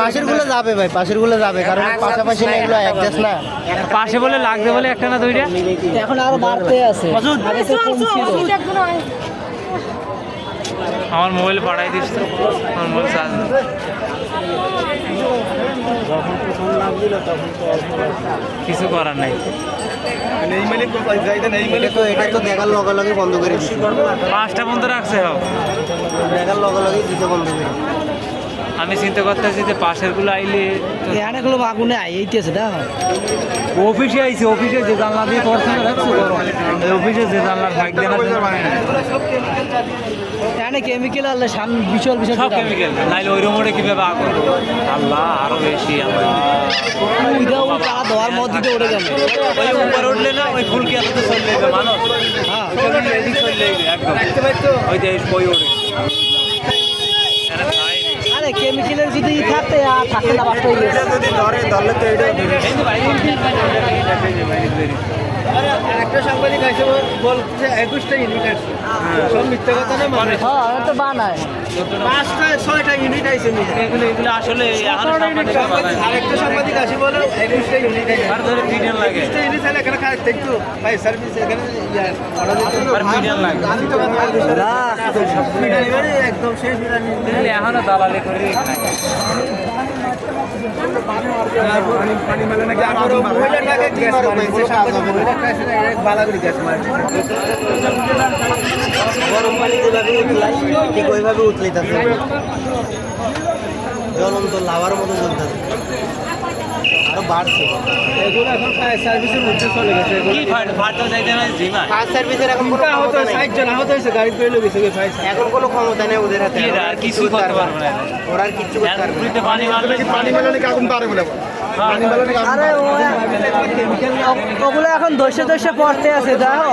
পাশেরগুলো যাবে ভাই পাশেরগুলো যাবে কারণ পাশাপাশি না এগুলো অ্যাডজাস্ট না। পাশে বলে লাগবে বলে একটা না দুইটা? এখন আরও বাড়তে আছে। আমার মোবাইল পাঠাই দিস তো। আমার মোবাইল চার্জ নেই। কিছু করার নাই। পাঁচটা বন্ধ রাখছে হোক দেখার লগে লগে দিতে বন্ধ করে আমি চিন্তা করতেছি যে পাশেরগুলো আইলে এখানে গুলো আগুনে আইতেছে দেখো। অফিসে আইছে অফিসে যে জানলা দিয়ে পড়ছে না দেখছ? এই অফিসে যে জানলার ফাঁক দেনা এখানে কেমিক্যাল আনলে সামনে বিশাল বিশাল সব কেমিক্যাল নাইলে ওই রুমে কীভাবে আগুন আল্লাহ আরও বেশি আল্লাহ ধোয়ার মধ্যে দিয়ে উঠে গেল। ওই উপরে উঠলে না ওই ফুলকি এততে চলে যাবে মানুষ। হ্যাঁ। এদিক চলে যাবে একদম। ওই যে বই ওঠে নি। কেমিক্যালের যদি থাকতে আর থাকতে না বাড়তে হয়ে গেছে যদি ধরে ধরলে তো এটা এই যে বাইরে বাইরে বাইরে একটা সাংবাদিক আছে বলছে একুশটা ইউনিট আছে। সব মিথ্যা কথা না মানে? হ্যাঁ তো বানায়। পাঁচটা ছয়টা ইউনিট আছে এগুলো এগুলো আসলে এখন সাংবাদিক বানায়। আরেকটা সাংবাদিক আছে বলে একুশটা ইউনিট আছে। আর ধরে মিডিয়াম লাগে। একুশটা ইউনিট আছে এখানে খারাপ দেখতো ভাই সার্ভিস এখানে অর্ডার দিতে তো আর মিডিয়াম লাগে। আমি তো একদম শেষ এখনও দালালি করে গরম পানি যেভাবে উতলাই ঠিক ওইভাবে উতলাইতেছে জ্বলন্ত লাভার মতো জ্বলতেছে। আরও বাড়ছে। এগুলো এখন ফায়ার সার্ভিসের মধ্যে চলে গেছে। কি ফায়ার সার্ভিসের এখন কোনো ক্ষমতা নেই। ষাট জন আহত হয়েছে গাড়ি পেয়ে গেছে এখন কোনো ক্ষমতা নেই ওদের হাতে। আর কিছুই করতে পারবে না ওরা আর কিচ্ছু করতে পারবে না। পানি মারলে পানি মেলালে আগুন পারে বলে আরে ওগুলো এখন দশে দশে পড়তে আছে দেখো।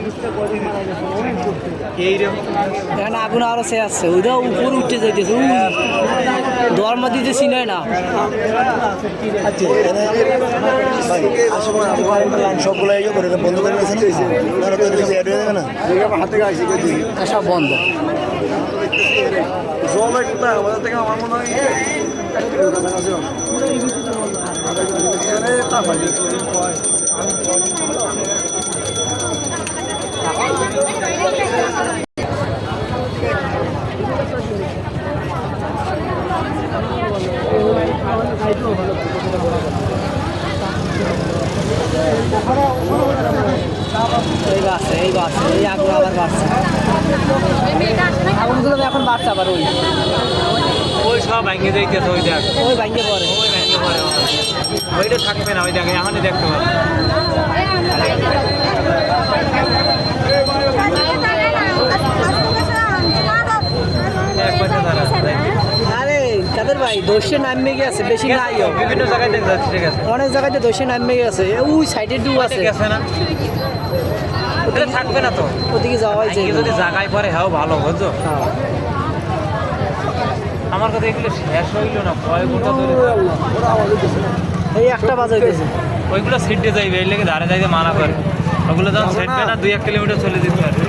এখানে আগুন আরও সে আছে? ওইটা উপরে উঠে যাইতেছে। মধ্যে যে চিনায় না সবগুলো করে বন্ধ করে হয়ে সব বন্ধ আমাদের থেকে আমার মনে হয় এই বাড়ছে এই বাড়ছে এই আগুন আবার বাড়ছে আগুনগুলো এখন বাড়ছে আবার ওই ওই সব ভেঙে যাইতেছে ওই দেখ ওই ভাঙ্গে পড়ে ওই ভেঙে পড়ে ওইটা থাকবে না ওই দেখে এখনই দেখতে পাবে কাদের ভাই দোষে নামে গেছে বেশি নাই বিভিন্ন জায়গায় ঠিক আছে। অনেক জায়গাতে দোষে নামে গেছে ওই সাইডে ডু আছে। গেছে না? ওটা থাকবে না তো। ওদিকে যাওয়াই যায় যদি জায়গায় পরে হ্যাঁ ভালো বুঝছ? আমার কথা এগুলো শেষ হইল না কয় ঘণ্টা ধরে? এই একটা বাজাইতেছে। ওইগুলো সিটে যাইবে এই লেগে ধারে যাইতে মানা করে। ওগুলো যখন সেটবে না। দুই এক কিলোমিটার চলে যেতে পারবে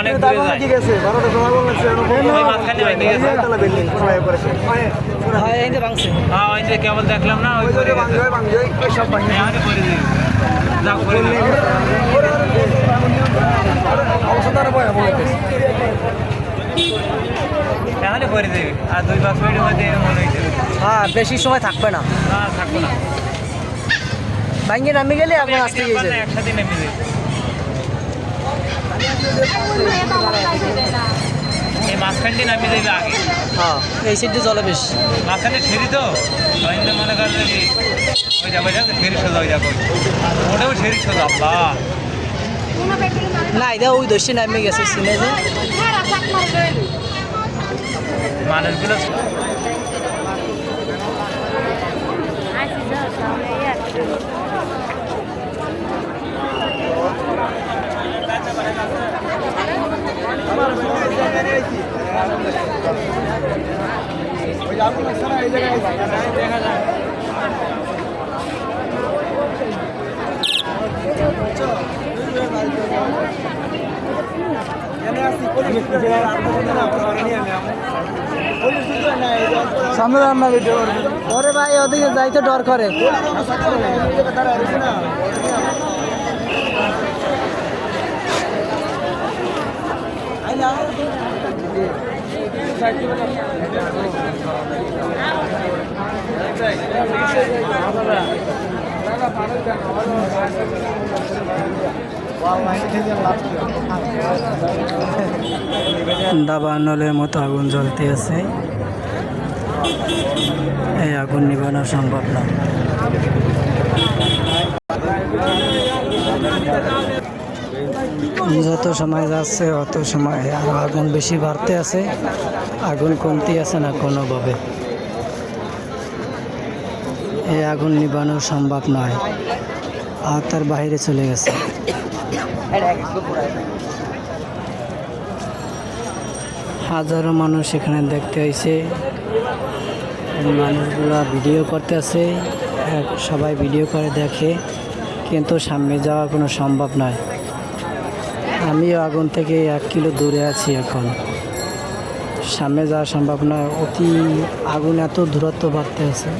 অনেক দূরে যায়। ওই মাঝখানে ভেঙে গেছে। হয় এই যে ভাঙছে। হ্যাঁ ওই যে কেবল দেখলাম না ওই করে গেছে। এখানে করে দিবি করে আর দুই পাঁচ মিনিটের মধ্যে মনে হয়েছে হ্যাঁ বেশি সময় থাকবে না। না থাকব না। ভাঙ্গে নামে গেলে এখন আসতে গেছে একসাথে নেমে এই মাঝখানটি নামিয়ে দেবে আগে। হ্যাঁ এই সাইডে জলে বেশি। মাঝখানে ফেরি তো? ওই জন্য মনে করেন যে ওই যাব ওই যাব ফেরি সোজা ওই যাব। ওটাও ফেরি সোজা আল্লাহ। না এটা ওই দোষে নামে গেছে সিনে যে মানুষগুলো সামনে রান্না ভিডিও ওরে ভাই ওদিকে যাইতে ডর করে। দাবানলের মতো আগুন জ্বলতে আছে। এই আগুন নিবানো সম্ভব না। যত সময় যাচ্ছে, অত সময় আরও আগুন বেশি বাড়তে আছে। আগুন কমতে আছে না কোনোভাবে। এই আগুন নিবানো সম্ভব নয়। আর তার বাইরে চলে গেছে। হাজারো মানুষ এখানে দেখতে হয়েছে মানুষগুলো ভিডিও করতে করতেছে সবাই ভিডিও করে দেখে। কিন্তু সামনে যাওয়া কোনো সম্ভব নয়। আমিও আগুন থেকে এক কিলো দূরে আছি এখন। সামনে যাওয়া সম্ভব নয়। অতি আগুন এত দূরত্ব বাড়তে আছে